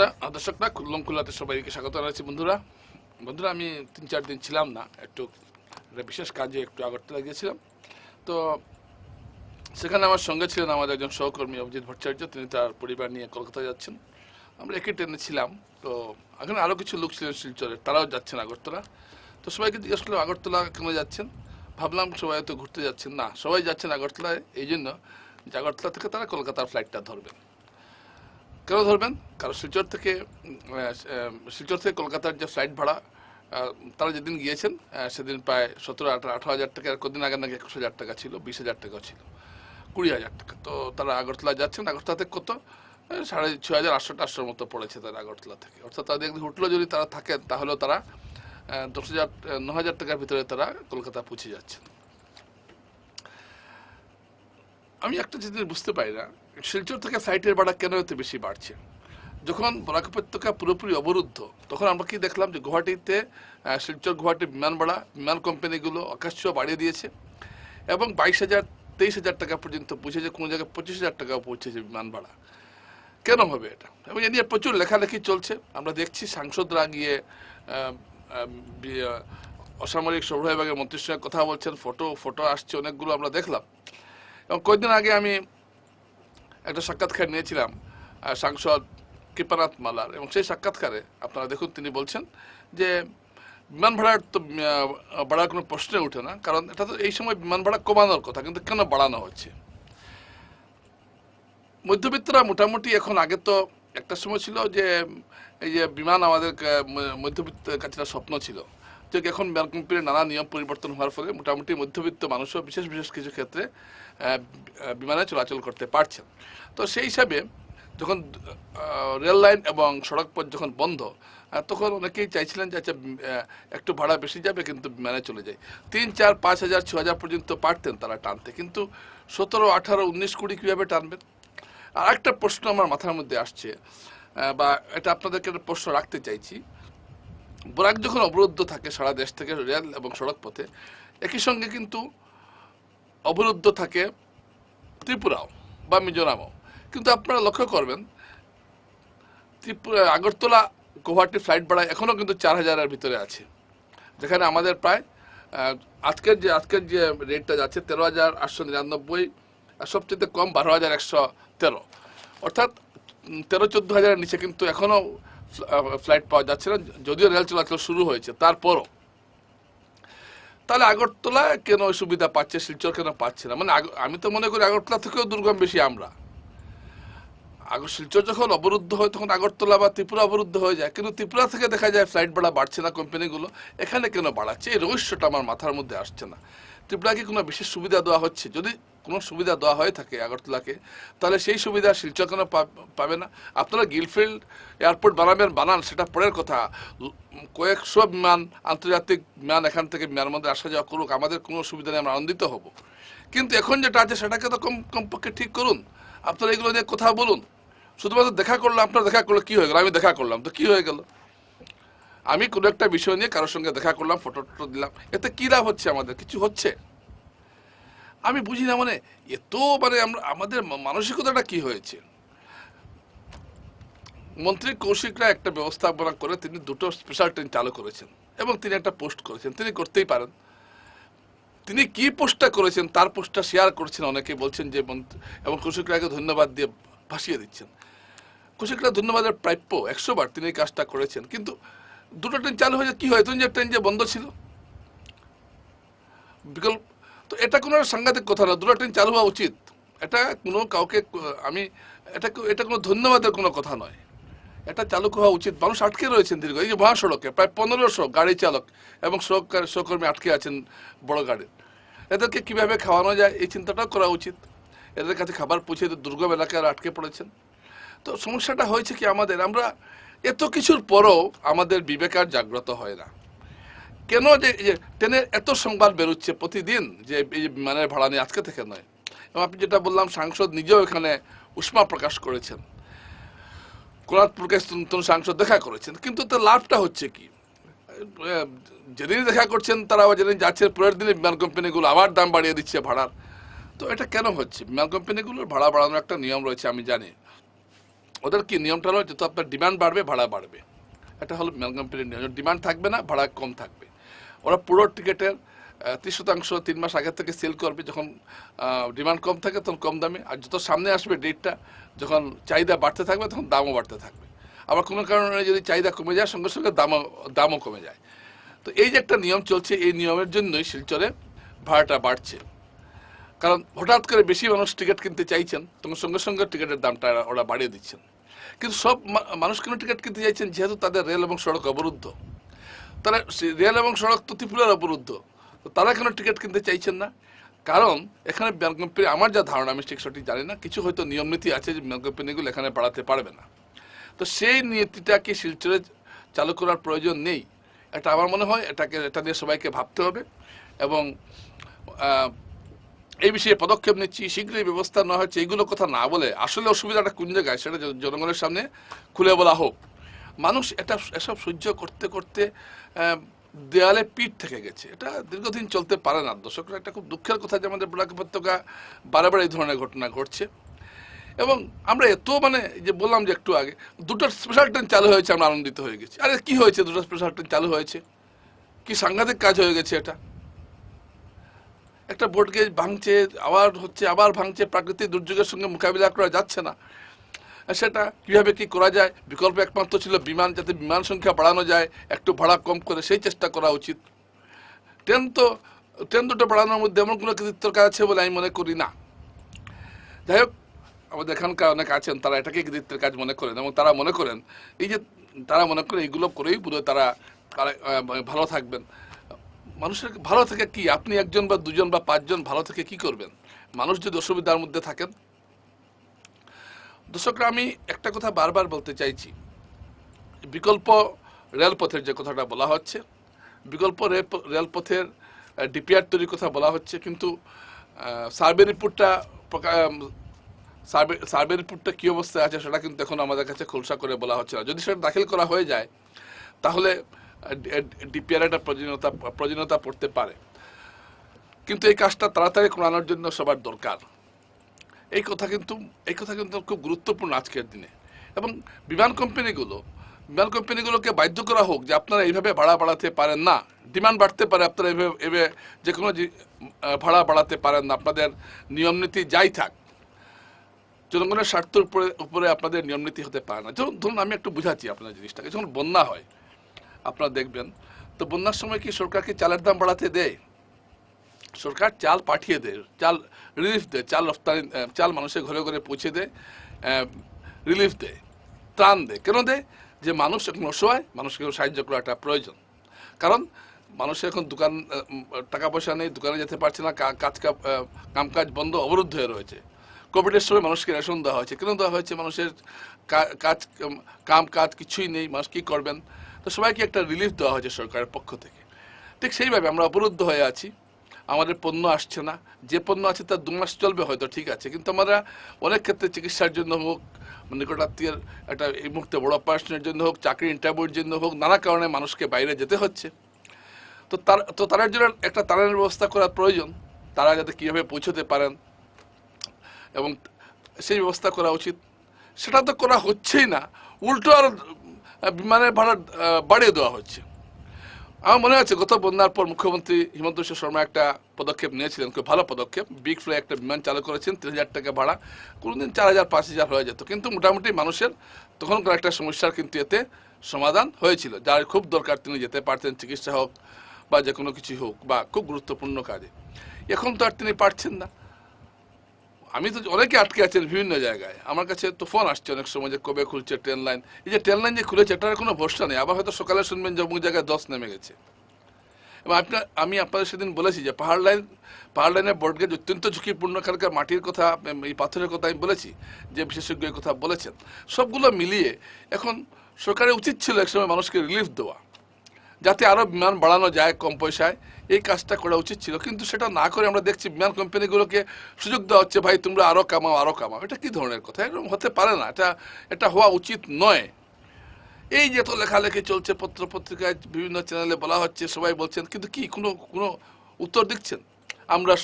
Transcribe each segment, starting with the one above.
দর্শকরা দর্শকরা খুল্লম খুল্লাতে সবাইকে স্বাগত জানাচ্ছি বন্ধুরা। বন্ধুরা, আমি তিন চার দিন ছিলাম না, একটু বিশেষ কাজে একটু আগরতলা গিয়েছিলাম। তো সেখানে আমার সঙ্গে ছিলেন আমাদের একজন সহকর্মী অভিজিৎ ভট্টাচার্য, তিনি তার পরিবার নিয়ে কলকাতা যাচ্ছেন। আমরা একই ট্রেনে ছিলাম, তো এখানে আরও কিছু লোক ছিলেন শিলচরে, তারাও যাচ্ছেন আগরতলা। তো সবাইকে জিজ্ঞেস করলাম, আগরতলা কেন যাচ্ছেন? ভাবলাম, সবাই তো ঘুরতে যাচ্ছেন। না, সবাই যাচ্ছেন আগরতলায় এই জন্য যে আগরতলা থেকে তারা কলকাতার ফ্লাইটটা ধরবেন। কেন ধরবেন? কারণ শিলচর থেকে শিলচর থেকে কলকাতার যে ফ্লাইট ভাড়া তারা যেদিন গিয়েছেন সেদিন প্রায় সতেরো, আঠারো আঠারো হাজার টাকা আর কদিন আগে নাকি একুশ হাজার টাকা ছিল, বিশ হাজার টাকা ছিল, কুড়ি হাজার টাকা। তো তারা আগরতলা যাচ্ছেন, আগরতলা থেকে কত? সাড়ে ছ হাজার আটশো টাটশোর মতো পড়েছে তারা আগরতলা থেকে। অর্থাৎ তাদের একদিন হোটেলে যদি তারা থাকেন, তাহলেও তারা দশ হাজার ন হাজার টাকার ভিতরে তারা কলকাতা পৌঁছে যাচ্ছেন। আমি একটা জিনিস বুঝতে পারি না, শিলচর থেকে সাইটের ভাড়া কেন এত বেশি বাড়ছে? যখন বরাক উপত্যকা পুরোপুরি অবরুদ্ধ, তখন আমরা কি দেখলাম যে গুয়াহাটিতে শিলচর, গুয়াহাটি বিমান ভাড়া, বিমান কোম্পানিগুলো আকাশ ছোঁয়া বাড়িয়ে দিয়েছে এবং বাইশ হাজার, তেইশ হাজার টাকা পর্যন্ত পৌঁছেছে, কোনো জায়গায় পঁচিশ হাজার টাকাও পৌঁছেছে বিমান ভাড়া। কেন হবে এটা? এবং এ নিয়ে প্রচুর লেখালেখি চলছে। আমরা দেখছি সাংসদরা গিয়ে অসামরিক সরবরাহ মন্ত্রীর সঙ্গে কথা বলছেন, ফটো ফটো আসছে, অনেকগুলো আমরা দেখলাম। কয়েকদিন আগে আমি একটা সাক্ষাৎকার নিয়েছিলাম সাংসদ কৃপানাথ মালার। এবং সেই সাক্ষাৎকারে আপনারা দেখুন, তিনি বলছেন যে বিমান ভাড়ার তো বাড়ার কোনো প্রশ্নে ওঠে না, কারণ এটা তো এই সময় বিমান ভাড়া কমানোর কথা, কিন্তু কেন বাড়ানো হচ্ছে? মধ্যবিত্তরা মোটামুটি এখন আগে তো একটা সময় ছিল যে, এই যে বিমান আমাদের মধ্যবিত্ত কাছে স্বপ্ন ছিল। যে এখন বিমান কোম্পানির নানা নিয়ম পরিবর্তন হওয়ার ফলে মোটামুটি মধ্যবিত্ত মানুষও বিশেষ বিশেষ কিছু ক্ষেত্রে বিমানে চলাচল করতে পারছেন। তো সেই হিসাবে যখন রেল লাইন এবং সড়ক পথ যখন বন্ধ তখন অনেকেই চাইছিলেন যে আচ্ছা একটু ভাড়া বেশি যাবে, কিন্তু বিমানে চলে যায়। তিন, চার, পাঁচ হাজার, ছ হাজার পর্যন্ত পারতেন তারা টানতে। কিন্তু সতেরো, আঠারো, উনিশ, কুড়ি কীভাবে টানবেন? আর একটা প্রশ্ন আমার মাথার মধ্যে আসছে বা এটা আপনাদেরকে একটা প্রশ্ন রাখতে চাইছি। বরাক যখন অবরুদ্ধ থাকে সারা দেশ থেকে রেল এবং সড়ক পথে, একই সঙ্গে কিন্তু অবরুদ্ধ থাকে ত্রিপুরাও বা মিজোরামও। কিন্তু আপনারা লক্ষ্য করবেন, ত্রিপুরা, আগরতলা, গুয়াহাটি ফ্লাইট ভাড়া এখনও কিন্তু চার হাজারের ভিতরে আছে। যেখানে আমাদের প্রায় আজকের যে আজকের যে রেটটা যাচ্ছে তেরো হাজার আটশো নিরানব্বই, আর সবচেয়ে কম বারো হাজার একশো তেরো। অর্থাৎ তেরো চোদ্দ হাজারের নিচে কিন্তু এখনও ফ্লাইট পাওয়া যাচ্ছে না, যদিও রেল চলাচল শুরু হয়েছে, তারপরও তাহলে আগরতলা কেন সুবিধা পাচ্ছে, শিলচর কেন পাচ্ছে না? মানে আমি তো মনে করি আগরতলা থেকেও দুর্গম বেশি আমরা। আগর শিলচর যখন অবরুদ্ধ হয়, তখন আগরতলা বা ত্রিপুরা অবরুদ্ধ হয়ে যায়। কিন্তু ত্রিপুরা থেকে দেখা যায় ফ্লাইট ভাড়া বাড়ছে না কোম্পানিগুলো। এখানে কেন বাড়াচ্ছে? এই রহস্যটা আমার মাথার মধ্যে আসছে না। ত্রিপুরাকে কোনো বিশেষ সুবিধা দেওয়া হচ্ছে? যদি কোনো সুবিধা দেওয়া হয়ে থাকে আগরতলাকে, তাহলে সেই সুবিধা শিলচর কেন পাবে না? আপনারা গিলফিল্ড এয়ারপোর্ট বানাবেন, বানান, সেটা পরের কথা। কয়েকশো বিমান, আন্তর্জাতিক বিমান এখান থেকে মধ্যে আসা যাওয়া করুক, আমাদের কোনো সুবিধা নেই, আমরা আনন্দিত হব। কিন্তু এখন যেটা আছে, সেটাকে তো কম, কমপক্ষে ঠিক করুন। আপনারা এগুলো নিয়ে কথা বলুন। শুধুমাত্র দেখা করলাম আপনার দেখা করল, কী হয়ে গেল? আমি দেখা করলাম, তো কী হয়ে গেল? আমি কোনো একটা বিষয় নিয়ে কারোর সঙ্গে দেখা করলাম ফটো টটো দিলাম, এতে কী লাভ হচ্ছে আমাদের? কিছু হচ্ছে? আমি বুঝি না মানে এত মানে আমরা, আমাদের মানসিকতাটা কি হয়েছে? মন্ত্রী কৌশিকরা একটা ব্যবস্থাপনা করে তিনি দুটো স্পেশাল ট্রেন চালু করেছেন এবং তিনি একটা পোস্ট করেছেন। তিনি করতেই পারেন। তিনি কি পোস্টটা করেছেন, তার পোস্টটা শেয়ার করছেন, অনেকে বলছেন যে এবং কৌশিকরাকে ধন্যবাদ দিয়ে ভাসিয়ে দিচ্ছেন। কৌশিকরা ধন্যবাদের প্রাপ্য একশো বার তিনি কাজটা করেছেন, কিন্তু দুটো ট্রেন চালু হয়েছে, কি হয় তুমি যে ট্রেন যে বন্ধ ছিল। বিকল্প তো এটা কোনো সাংঘাতিক কথা না। দুটো ট্রেন চালু হওয়া উচিত। এটা কোনো কাউকে, আমি, এটা এটা কোনো ধন্যবাদের কোনো কথা নয়। এটা চালু হওয়া উচিত। মানুষ আটকে রয়েছেন দীর্ঘ। এই যে মহাসড়কে প্রায় পনেরোশো গাড়ি চালক এবং সহকার সহকর্মী আটকে আছেন বড় গাড়ির এদেরকে কীভাবে খাওয়ানো যায় এই চিন্তাটাও করা উচিত। এদের কাছে খাবার পৌঁছে দুর্গম এলাকায় আটকে পড়েছেন। তো সমস্যাটা হয়েছে কি আমাদের? আমরা এত কিছুর পরও আমাদের বিবেকার জাগ্রত হয় না। কেন যে ট্রেনের এত সংবাদ বেরোচ্ছে প্রতিদিন যে এই বিমানের ভাড়া নিয়ে আজকে থেকে নয়। এবং আপনি যেটা বললাম সাংসদ নিজেও এখানে উষ্মা প্রকাশ করেছেন। কোনাতপুরকে নতুন সাংসদ দেখা করেছেন। কিন্তু তার লাভটা হচ্ছে কি? আহ, যেদিনই দেখা করছেন তারা আবার যেদিন যাচ্ছেন পরের দিনে বিমান কোম্পানিগুলো আবার দাম বাড়িয়ে দিচ্ছে ভাড়ার। তো এটা কেন হচ্ছে? বিমান কোম্পানিগুলোর ভাড়া বাড়ানোর একটা নিয়ম রয়েছে আমি জানি। ওদের কি নিয়মটা হলো যত আপনার ডিমান্ড বাড়বে ভাড়া বাড়বে। এটা হলো মেল কোম্পানির নিয়ম। ডিমান্ড থাকবে না ভাড়া কম থাকবে। ওরা পুরো টিকিটের ত্রিশ শতাংশ তিন মাস আগে থেকে সেল করবে। যখন ডিমান্ড কম থাকে তখন কম দামে। আর যত সামনে আসবে ডেটটা যখন চাহিদা বাড়তে থাকবে তখন দামও বাড়তে থাকবে। আবার কোনো কারণে যদি চাহিদা কমে যায়, সঙ্গে সঙ্গে দামও দামও কমে যায়। তো এই যে একটা নিয়ম চলছে, এই নিয়মের জন্যই শিলচরে ভাড়াটা বাড়ছে। কারণ হঠাৎ করে বেশি মানুষ টিকিট কিনতে চাইছেন, তখন সঙ্গে সঙ্গে টিকিটের দামটা ওরা বাড়িয়ে দিচ্ছেন। কিন্তু সব মানুষ কেন টিকিট কিনতে চাইছেন, যেহেতু তাদের রেল এবং সড়ক অবরুদ্ধ। তারা রেল এবং সড়ক তো ত্রিপুরার অবরুদ্ধ। তারা কেন টিকিট কিনতে চাইছেন না? কারণ এখানে ব্যাংক কোম্পানি আমার যা ধারণা, আমি ঠিক সঠিক জানি না, কিছু হয়তো নিয়ম নীতি আছে যে ব্যাংক কোম্পানিগুলো এখানে বাড়াতে পারবে না। তো সেই নীতিটাকে শিলচরে চালু করার প্রয়োজন নেই। এটা আমার মনে হয়, এটাকে, এটা নিয়ে সবাইকে ভাবতে হবে এবং এই বিষয়ে পদক্ষেপ নিচ্ছি। শীঘ্রই ব্যবস্থা নেওয়া হচ্ছে। এইগুলো কথা না বলে আসলে অসুবিধাটা কোন জায়গায়, সেটা জন- জনগণের সামনে খুলে বলা হোক। মানুষ এটা এসব সহ্য করতে করতে দেয়ালে পিঠ থেকে গেছে। এটা দীর্ঘদিন চলতে পারে না। দর্শকরা একটা খুব দুঃখের কথা যে আমাদের ব্লক উপত্যকা বারে এই ধরনের ঘটনা ঘটছে। এবং আমরা এত মানে যে বললাম যে একটু আগে, দুটো স্পেশাল ট্রেন চালু হয়েছে, আমরা আনন্দিত হয়ে গেছি। আরে, কি হয়েছে? দুটো স্পেশাল ট্রেন চালু হয়েছে। কি সাংঘাতিক কাজ হয়ে গেছে এটা। একটা বোর্ড গেজ ভাঙছে, আবার হচ্ছে, আবার ভাঙছে, প্রাকৃতিক দুর্যোগের সঙ্গে মোকাবিলা করা যাচ্ছে না। সেটা কীভাবে কি করা যায়? বিকল্প একমাত্র ছিল বিমান যাতে বিমান সংখ্যা বাড়ানো যায় একটু ভাড়া কম করে সেই চেষ্টা করা উচিত। ট্রেন তো ট্রেন দুটো বাড়ানোর মধ্যে এমন কোনো কৃতিত্বর কাজ আছে বলে আমি মনে করি না। যাই হোক আমাদের এখানকার অনেক আছেন তারা এটাকে কৃতিত্বের কাজ মনে করেন এবং তারা মনে করেন এই যে তারা মনে করে এইগুলো করেই পুরো তারা তারা, ভালো থাকবেন। মানুষের ভালো থেকে কি? আপনি একজন বা দুজন বা পাঁচজন ভালো থেকে কি করবেন? মানুষ যদি অসুবিধার মধ্যে থাকেন দর্শকরা, আমি একটা কথা বারবার বলতে চাইছি। বিকল্প রেলপথের যে কথাটা বলা হচ্ছে, বিকল্প রেলপ- রেলপথের ডিপিআর তৈরির কথা বলা হচ্ছে, কিন্তু সার্ভে রিপোর্টটা সার্ভে সার্ভে রিপোর্টটা কী অবস্থায় আছে সেটা কিন্তু এখন আমাদের কাছে খোলসা করে বলা হচ্ছে না। যদি সেটা দাখিল করা হয়ে যায়, তাহলে ডিপিআর একটা প্রয়োজনীয়তা প্রয়োজনীয়তা পড়তে পারে। কিন্তু এই কাজটা তাড়াতাড়ি করানোর জন্য সবার দরকার। এই কথা কিন্তু, এই কথা কিন্তু খুব গুরুত্বপূর্ণ আজকের দিনে। এবং বিমান কোম্পানিগুলো, বিমান কোম্পানিগুলোকে বাধ্য করা হোক যে আপনারা এইভাবে ভাড়া বাড়াতে পারেন না, ডিমান্ড বাড়তে পারে আপনারা এভাবে এভাবে যে কোনো ভাড়া বাড়াতে পারেন না, আপনাদের নিয়ম নীতি যাই থাক। জনগণের স্বার্থের উপরে উপরে আপনাদের নিয়ম নীতি হতে পারে না। যেমন ধরুন আমি একটু বুঝাচ্ছি আপনার জিনিসটাকে। যখন বন্যা হয়, আপনারা দেখবেন, তো বন্যার সময় কি সরকার কি চালের দাম বাড়াতে দেয়? সরকার চাল পাঠিয়ে দেয় চাল রিলিফ দেয় চাল রফতানি চাল মানুষের ঘরে ঘরে পৌঁছে দেয় রিলিফ দেয় ত্রাণ দেয় কেন দেয় যে মানুষ এখন অসহায়, মানুষকে সাহায্য করাটা প্রয়োজন। কারণ মানুষের এখন দোকান টাকা পয়সা নেই, দোকানে যেতে পারছে না কাজ কামকাজ বন্ধ, অবরুদ্ধ হয়ে রয়েছে। কোভিডের সময় মানুষকে রেশন দেওয়া হয়েছে। কেন দেওয়া হয়েছে? মানুষের কাজ কাম কাজ কিছুই নেই, মানুষ কী করবেন? তো সবাইকে একটা রিলিফ দেওয়া হয়েছে সরকারের পক্ষ থেকে। ঠিক সেইভাবে আমরা অবরুদ্ধ হয়ে আছি। আমাদের পণ্য আসছে না। যে পণ্য আছে তার দু মাস চলবে হয়তো, ঠিক আছে। কিন্তু আমরা অনেক ক্ষেত্রে চিকিৎসার জন্য হোক, নিকটাত্মীয়ের একটা এই মুহূর্তে বড় অপারেশনের জন্য হোক, চাকরি ইন্টারভিউর জন্য হোক, নানা কারণে মানুষকে বাইরে যেতে হচ্ছে। তো তার, তো তাদের জন্য একটা তারের ব্যবস্থা করা প্রয়োজন। তারা যাতে কীভাবে পৌঁছতে পারেন এবং সেই ব্যবস্থা করা উচিত। সেটা তো করা হচ্ছেই না। উল্টো আর বিমানের ভাড়া বাড়িয়ে দেওয়া হচ্ছে। আমার মনে আছে, গত বন্যার পর মুখ্যমন্ত্রী হিমন্ত বিশ্ব শর্মা একটা পদক্ষেপ নিয়েছিলেন, খুব ভালো পদক্ষেপ। বিগ ফ্লাই একটা বিমান চালু করেছেন, তিন হাজার টাকা ভাড়া। কোনোদিন চার হাজার, পাঁচ হাজার হয়ে যেত। কিন্তু মোটামুটি মানুষের তখনকার একটা সমস্যার কিন্তু এতে সমাধান হয়েছিল, যার খুব দরকার তিনি যেতে পারতেন, চিকিৎসা হোক বা যে কোনো কিছু হোক, বা খুব গুরুত্বপূর্ণ কাজে। এখন তো আর তিনি পারছেন না। আমি তো অনেকে আটকে আছেন বিভিন্ন জায়গায়। আমার কাছে তো ফোন আসছে অনেক সময় যে কবে খুলছে ট্রেন লাইন। এই যে ট্রেন লাইন যে খুলেছে, এটার কোনো ভরসা নেই। আবার হয়তো সকালে শুনবেন যে অমুক জায়গায় দশ নেমে গেছে। এবং আপনার আমি আপনাদের সেদিন বলেছি যে পাহাড় লাইন, পাহাড় লাইনের বটগেজ অত্যন্ত ঝুঁকিপূর্ণ। এখানকার মাটির কথা এই পাথরের কথা আমি বলেছি, যে বিশেষজ্ঞ এই কথা বলেছেন। সবগুলো মিলিয়ে এখন সরকারের উচিত ছিল একসময় মানুষকে রিলিফ দেওয়া। যাতে আরও বিমান বাড়ানো যায় কম পয়সায়। এই কাজটা করা উচিত ছিল। কিন্তু সেটা না করে আমরা দেখছি বিমান কোম্পানিগুলোকে সুযোগ দেওয়া হচ্ছে, ভাই, তোমরা আরও কামাও আরও কামাও। এটা কী ধরনের কথা? এরকম হতে পারে না। এটা এটা হওয়া উচিত নয়। এই যে তো লেখালেখি চলছে পত্র পত্রিকায় বিভিন্ন চ্যানেলে বলা হচ্ছে, সবাই বলছেন, কিন্তু কি, কোনো কোনো উত্তর দিচ্ছেন? আমরা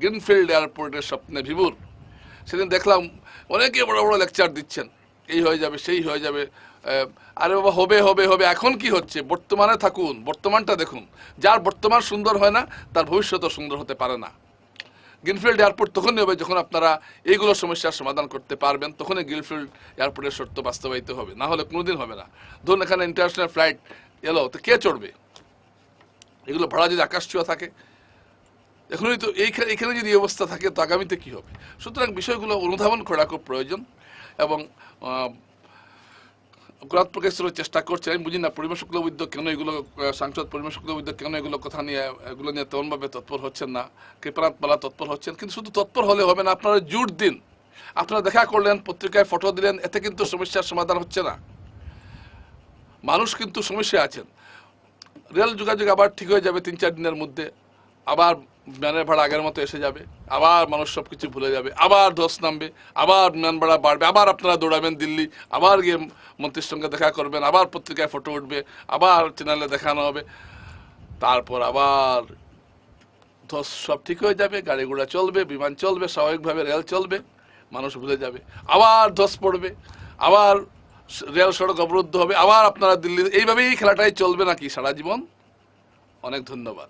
গ্রিনফিল্ড এয়ারপোর্টের স্বপ্নে ভিবুর। সেদিন দেখলাম অনেকে বড় বড় লেকচার দিচ্ছেন। এই হয়ে যাবে, সেই হয়ে যাবে। আরে বাবা, হবে হবে হবে। এখন কি হচ্ছে? বর্তমানে থাকুন, বর্তমানটা দেখুন। যার বর্তমান সুন্দর হয় না, তার ভবিষ্যৎও সুন্দর হতে পারে না। গ্রিনফিল্ড এয়ারপোর্ট তখনই হবে যখন আপনারা এইগুলো সমস্যার সমাধান করতে পারবেন। তখনই গ্রিনফিল্ড এয়ারপোর্টের শর্ত বাস্তবায়িত হবে। না হলে কোনোদিন হবে না। ধরুন, এখানে ইন্টারন্যাশনাল ফ্লাইট এলো, তো কে চড়বে? এগুলো ভাড়া যদি আকাশ ছোঁয়া থাকে। এখনই তো এইখানে এখানে যদি অবস্থা থাকে, তো আগামীতে কী হবে? সুতরাং বিষয়গুলো অনুধাবন করা খুব প্রয়োজন এবং আহ, গ্রাত প্রকাশের চেষ্টা করছে আমি বুঝি না পরিবেশ শুক্ল উদ্যোগ কেন এগুলো সাংসদ পরিবেশ শুক্ল উদ্যোগ কেন এগুলো কথা নিয়ে এগুলো নিয়ে তেমনভাবে তৎপর হচ্ছেন না? কৃপানাথ মালা তৎপর হচ্ছেন কিন্তু শুধু তৎপর হলে হবে না আপনারা জুট দিন। আপনারা দেখা করলেন পত্রিকায় ফটো দিলেন এতে কিন্তু সমস্যার সমাধান হচ্ছে না। মানুষ কিন্তু সমস্যায় আছেন। রেল যোগাযোগ আবার ঠিক হয়ে যাবে তিন চার দিনের মধ্যে। আবার ম্যানের ভাড়া আগের মতো এসে যাবে, আবার মানুষ সব কিছু ভুলে যাবে, আবার ধস নামবে, আবার ম্যান ভাড়া বাড়বে, আবার আপনারা দৌড়াবেন দিল্লি, আবার গিয়ে মন্ত্রীর সঙ্গে দেখা করবেন, আবার পত্রিকায় ফটো উঠবে, আবার চ্যানেলে দেখানো হবে, তারপর আবার ধস সব ঠিক হয়ে যাবে, গাড়ি ঘোড়া চলবে, বিমান চলবে, স্বাভাবিকভাবে রেল চলবে, মানুষ ভুলে যাবে, আবার ধস পড়বে, আবার রেল সড়ক অবরুদ্ধ হবে, আবার আপনারা দিল্লি, এইভাবেই খেলাটাই চলবে নাকি সারা জীবন? অনেক ধন্যবাদ।